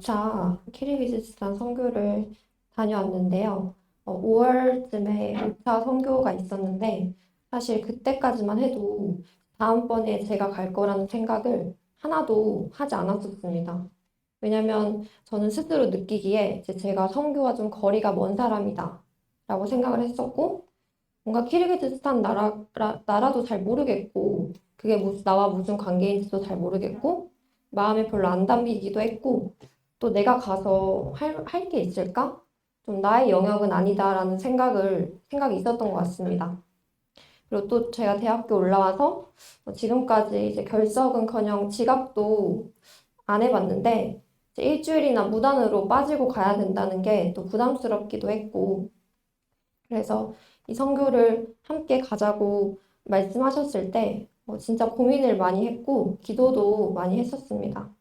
자, 키르기즈스탄 선교를 다녀왔는데요. 어, 5월쯤에 5차 선교가 있었는데, 사실 그때까지만 해도 다음번에 제가 갈 거라는 생각을 하나도 하지 않았었습니다. 왜냐면 저는 스스로 느끼기에 제가 선교와 좀 거리가 먼 사람이다 라고 생각을 했었고, 뭔가 키르기즈스탄 나라, 나라도 잘 모르겠고, 그게 무슨, 나와 무슨 관계인지도 잘 모르겠고, 마음에 별로 안 담기기도 했고, 또 내가 가서 할, 할 게 있을까? 좀 나의 영역은 아니다라는 생각을, 생각이 있었던 것 같습니다. 그리고 또 제가 대학교 올라와서 뭐 지금까지 이제 결석은 커녕 지갑도 안 해봤는데, 일주일이나 무단으로 빠지고 가야 된다는 게 또 부담스럽기도 했고, 그래서 이 선교를 함께 가자고 말씀하셨을 때, 뭐 진짜 고민을 많이 했고, 기도도 많이 했었습니다.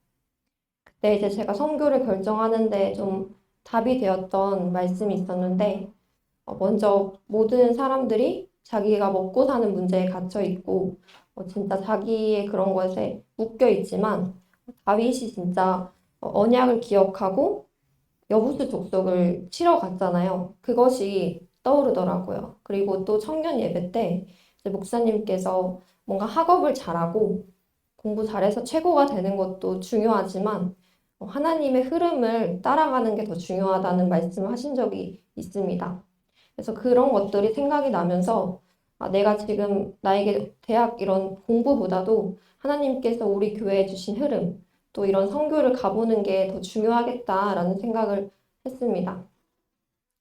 그때 이제 제가 선교를 결정하는데 좀 답이 되었던 말씀이 있었는데, 어, 먼저 모든 사람들이 자기가 먹고 사는 문제에 갇혀 있고, 어, 진짜 자기의 그런 것에 묶여 있지만, 다윗이 진짜 어, 언약을 기억하고 여부수 족속을 치러 갔잖아요. 그것이 떠오르더라고요. 그리고 또 청년 예배 때 목사님께서 뭔가 학업을 잘하고 공부 잘해서 최고가 되는 것도 중요하지만 어, 하나님의 흐름을 따라가는 게 더 중요하다는 말씀을 하신 적이 있습니다. 그래서 그런 것들이 생각이 나면서 아, 내가 지금 나에게 대학 이런 공부보다도 하나님께서 우리 교회에 주신 흐름, 또 이런 선교를 가보는 게 더 중요하겠다라는 생각을 했습니다.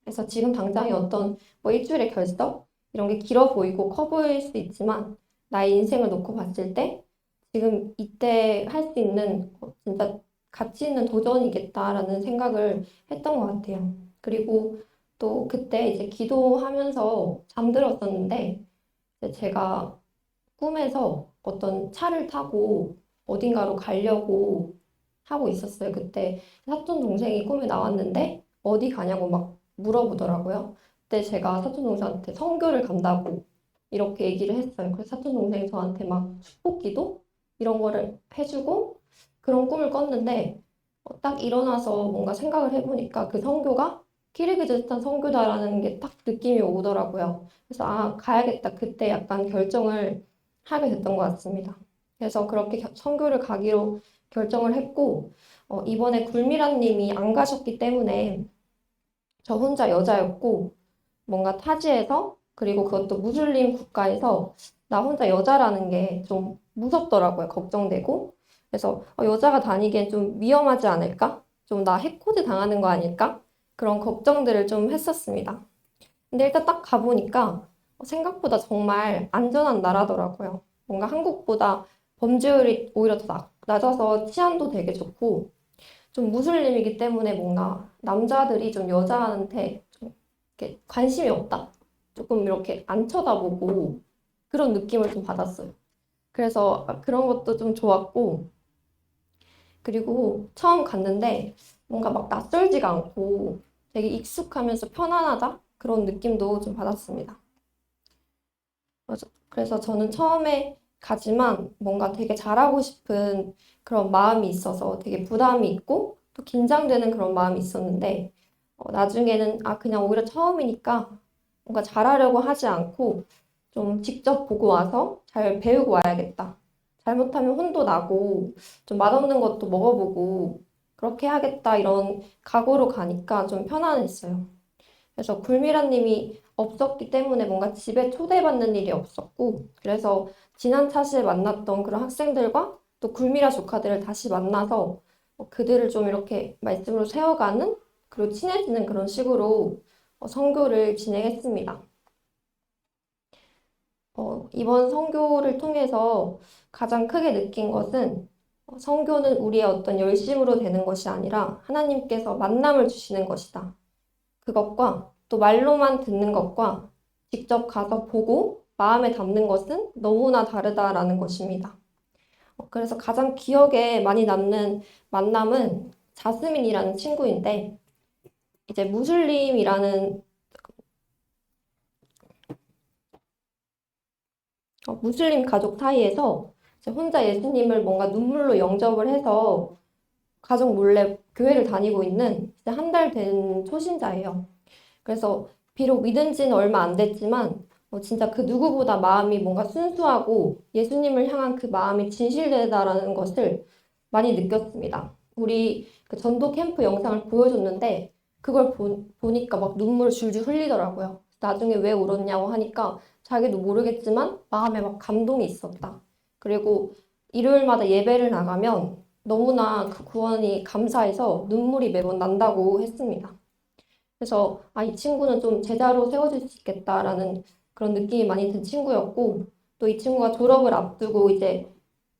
그래서 지금 당장의 어떤 뭐 일주일의 결석 이런 게 길어 보이고 커 보일 수 있지만 나의 인생을 놓고 봤을 때 지금 이때 할 수 있는 어, 진짜 가치 있는 도전이겠다라는 생각을 했던 것 같아요. 그리고 또 그때 이제 기도하면서 잠들었었는데 제가 꿈에서 어떤 차를 타고 어딘가로 가려고 하고 있었어요. 그때 사촌 동생이 꿈에 나왔는데 어디 가냐고 막 물어보더라고요. 그때 제가 사촌 동생한테 선교를 간다고 이렇게 얘기를 했어요. 그래서 사촌 동생이 저한테 막 축복기도 이런 거를 해주고 그런 꿈을 꿨는데 어, 딱 일어나서 뭔가 생각을 해보니까 그 선교가 키르기즈스탄 선교다라는 게 딱 느낌이 오더라고요. 그래서 아 가야겠다. 그때 약간 결정을 하게 됐던 것 같습니다. 그래서 그렇게 겨- 선교를 가기로 결정을 했고 어, 이번에 굴미란 님이 안 가셨기 때문에 저 혼자 여자였고 뭔가 타지에서 그리고 그것도 무슬림 국가에서 나 혼자 여자라는 게 좀 무섭더라고요. 걱정되고 그래서 어, 여자가 다니기엔 좀 위험하지 않을까? 좀 나 해코지 당하는 거 아닐까? 그런 걱정들을 좀 했었습니다. 근데 일단 딱 가보니까 어, 생각보다 정말 안전한 나라더라고요. 뭔가 한국보다 범죄율이 오히려 더 낮- 낮아서 치안도 되게 좋고 좀 무슬림이기 때문에 뭔가 남자들이 좀 여자한테 좀 이렇게 관심이 없다? 조금 이렇게 안 쳐다보고 그런 느낌을 좀 받았어요. 그래서 그런 것도 좀 좋았고 그리고 처음 갔는데 뭔가 막 낯설지가 않고 되게 익숙하면서 편안하다? 그런 느낌도 좀 받았습니다. 그래서 저는 처음에 가지만 뭔가 되게 잘하고 싶은 그런 마음이 있어서 되게 부담이 있고 또 긴장되는 그런 마음이 있었는데 어, 나중에는 아 그냥 오히려 처음이니까 뭔가 잘하려고 하지 않고 좀 직접 보고 와서 잘 배우고 와야겠다. 잘못하면 혼도 나고 좀 맛없는 것도 먹어보고 그렇게 해야겠다 이런 각오로 가니까 좀 편안했어요. 그래서 굴미란 님이 없었기 때문에 뭔가 집에 초대받는 일이 없었고 그래서 지난 차시에 만났던 그런 학생들과 또 굴미라 조카들을 다시 만나서 어, 그들을 좀 이렇게 말씀으로 세워가는 그리고 친해지는 그런 식으로 어, 선교를 진행했습니다. 어, 이번 선교를 통해서 가장 크게 느낀 것은 어, 선교는 우리의 어떤 열심으로 되는 것이 아니라 하나님께서 만남을 주시는 것이다. 그것과 또 말로만 듣는 것과 직접 가서 보고 마음에 담는 것은 너무나 다르다라는 것입니다. 어, 그래서 가장 기억에 많이 남는 만남은 자스민이라는 친구인데, 이제 무슬림이라는, 어, 무슬림 가족 사이에서 혼자 예수님을 뭔가 눈물로 영접을 해서 가족 몰래 교회를 다니고 있는 한 달 된 초신자예요. 그래서 비록 믿은 지는 얼마 안 됐지만 어, 진짜 그 누구보다 마음이 뭔가 순수하고 예수님을 향한 그 마음이 진실되다라는 것을 많이 느꼈습니다. 우리 그 전도 캠프 영상을 보여줬는데 그걸 보, 보니까 막 눈물 줄줄 흘리더라고요. 나중에 왜 울었냐고 하니까 자기도 모르겠지만 마음에 막 감동이 있었다. 그리고 일요일마다 예배를 나가면 너무나 그 구원이 감사해서 눈물이 매번 난다고 했습니다. 그래서 아, 이 친구는 좀 제자로 세워질 수 있겠다라는 그런 느낌이 많이 든 친구였고 또 이 친구가 졸업을 앞두고 이제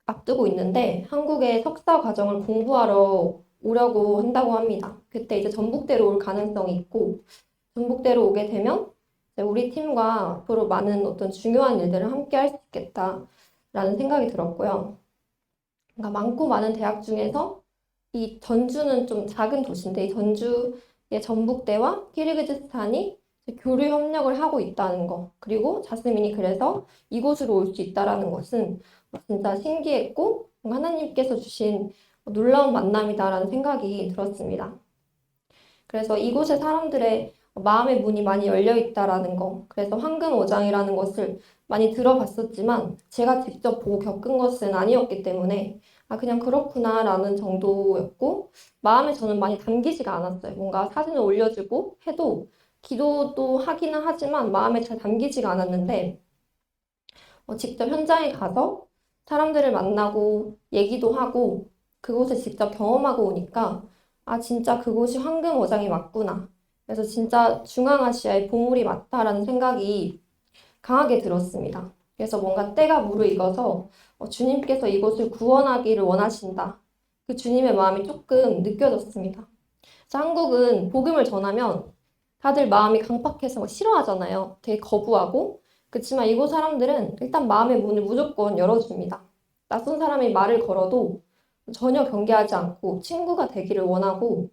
앞두고 있는데 한국에 석사 과정을 공부하러 오려고 한다고 합니다. 그때 이제 전북대로 올 가능성이 있고 전북대로 오게 되면 우리 팀과 앞으로 많은 어떤 중요한 일들을 함께 할 수 있겠다라는 생각이 들었고요. 그러니까 많고 많은 대학 중에서 이 전주는 좀 작은 도시인데 이 전주의 전북대와 키르기즈스탄이 교류 협력을 하고 있다는 거 그리고 자스민이 그래서 이곳으로 올 수 있다라는 것은 진짜 신기했고 하나님께서 주신 놀라운 만남이다라는 생각이 들었습니다. 그래서 이곳의 사람들의 마음의 문이 많이 열려 있다라는 거 그래서 황금오장이라는 것을 많이 들어봤었지만 제가 직접 보고 겪은 것은 아니었기 때문에 아 그냥 그렇구나라는 정도였고 마음에 저는 많이 담기지가 않았어요. 뭔가 사진을 올려주고 해도 기도도 하기는 하지만 마음에 잘 담기지가 않았는데 어, 직접 현장에 가서 사람들을 만나고 얘기도 하고 그곳을 직접 경험하고 오니까 아 진짜 그곳이 황금어장이 맞구나. 그래서 진짜 중앙아시아의 보물이 맞다라는 생각이 강하게 들었습니다. 그래서 뭔가 때가 무르익어서 어, 주님께서 이곳을 구원하기를 원하신다. 그 주님의 마음이 조금 느껴졌습니다. 한국은 복음을 전하면 다들 마음이 강팍해서 막 싫어하잖아요. 되게 거부하고. 그렇지만 이곳 사람들은 일단 마음의 문을 무조건 열어줍니다. 낯선 사람이 말을 걸어도 전혀 경계하지 않고 친구가 되기를 원하고.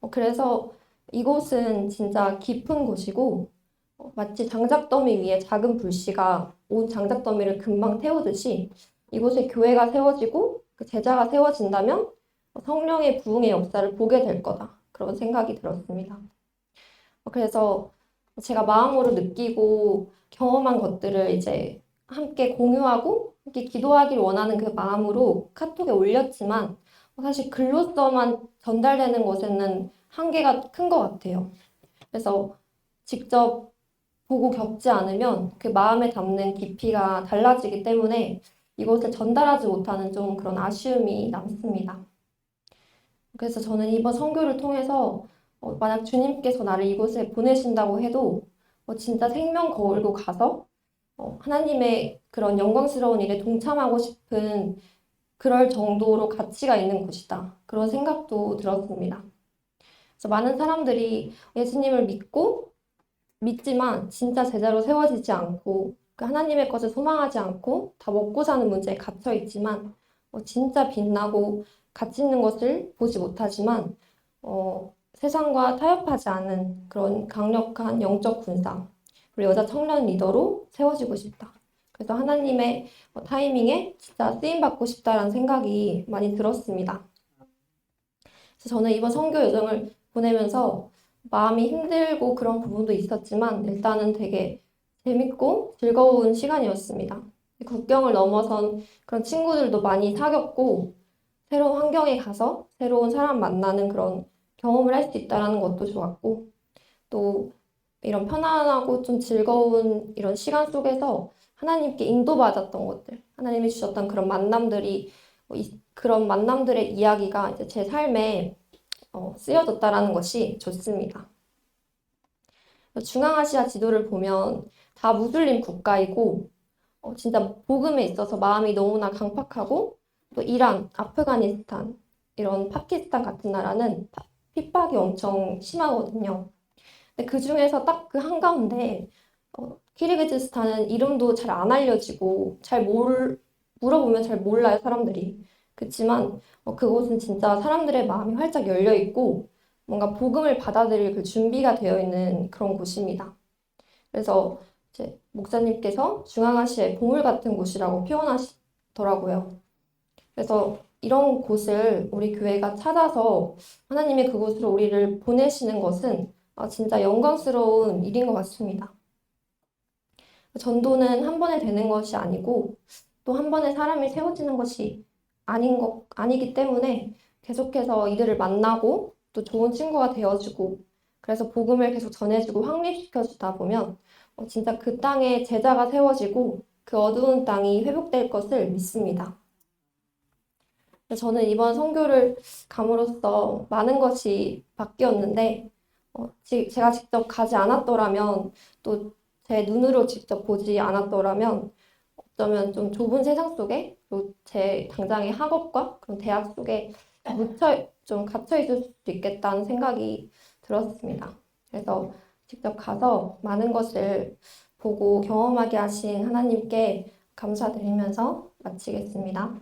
어, 그래서 이곳은 진짜 깊은 곳이고 어, 마치 장작더미 위에 작은 불씨가 온 장작더미를 금방 태우듯이 이곳에 교회가 세워지고 그 제자가 세워진다면 성령의 부흥의 역사를 보게 될 거다. 그런 생각이 들었습니다. 그래서 제가 마음으로 느끼고 경험한 것들을 이제 함께 공유하고 함께 기도하기를 원하는 그 마음으로 카톡에 올렸지만 사실 글로서만 전달되는 것에는 한계가 큰 것 같아요. 그래서 직접 보고 겪지 않으면 그 마음에 담는 깊이가 달라지기 때문에 이것을 전달하지 못하는 좀 그런 아쉬움이 남습니다. 그래서 저는 이번 선교를 통해서 어, 만약 주님께서 나를 이곳에 보내신다고 해도 어, 진짜 생명 걸고 가서 어, 하나님의 그런 영광스러운 일에 동참하고 싶은 그럴 정도로 가치가 있는 곳이다. 그런 생각도 들었습니다. 그래서 많은 사람들이 예수님을 믿고 믿지만 진짜 제자로 세워지지 않고 그 하나님의 것을 소망하지 않고 다 먹고 사는 문제에 갇혀 있지만 어, 진짜 빛나고 가치 있는 것을 보지 못하지만 어, 세상과 타협하지 않은 그런 강력한 영적 군사, 그리고 여자 청년 리더로 세워지고 싶다. 그래서 하나님의 어, 타이밍에 진짜 쓰임 받고 싶다라는 생각이 많이 들었습니다. 그래서 저는 이번 선교 여정을 보내면서 마음이 힘들고 그런 부분도 있었지만 일단은 되게 재밌고 즐거운 시간이었습니다. 국경을 넘어선 그런 친구들도 많이 사귀었고 새로운 환경에 가서 새로운 사람 만나는 그런 경험을 할 수 있다라는 것도 좋았고 또 이런 편안하고 좀 즐거운 이런 시간 속에서 하나님께 인도받았던 것들, 하나님이 주셨던 그런 만남들이 뭐 이, 그런 만남들의 이야기가 이제 제 삶에 어, 쓰여졌다라는 것이 좋습니다. 중앙아시아 지도를 보면 다 무슬림 국가이고 어, 진짜 복음에 있어서 마음이 너무나 강팍하고 또 이란, 아프가니스탄 이런 파키스탄 같은 나라는 핍박이 엄청 심하거든요. 근데 그 중에서 딱 그 한가운데 어, 키르기즈스탄은 이름도 잘 안 알려지고 잘 몰, 물어보면 잘 몰라요, 사람들이. 그렇지만 어, 그곳은 진짜 사람들의 마음이 활짝 열려 있고 뭔가 복음을 받아들일 그 준비가 되어 있는 그런 곳입니다. 그래서 이제 목사님께서 중앙아시아의 보물 같은 곳이라고 표현하시더라고요. 그래서 이런 곳을 우리 교회가 찾아서 하나님이 그곳으로 우리를 보내시는 것은 아, 진짜 영광스러운 일인 것 같습니다. 전도는 한 번에 되는 것이 아니고 또 한 번에 사람이 세워지는 것이 아닌 것, 아니기 때문에 계속해서 이들을 만나고 또 좋은 친구가 되어주고 그래서 복음을 계속 전해주고 확립시켜주다 보면 어, 진짜 그 땅에 제자가 세워지고 그 어두운 땅이 회복될 것을 믿습니다. 저는 이번 선교를 감으로써 많은 것이 바뀌었는데 어, 지- 제가 직접 가지 않았더라면 또 제 눈으로 직접 보지 않았더라면 어쩌면 좀 좁은 세상 속에 또제 당장의 학업과 그런 대학 속에 묻혀 좀 갇혀 있을 수도 있겠다는 생각이 들었습니다. 그래서 직접 가서 많은 것을 보고 경험하게 하신 하나님께 감사드리면서 마치겠습니다.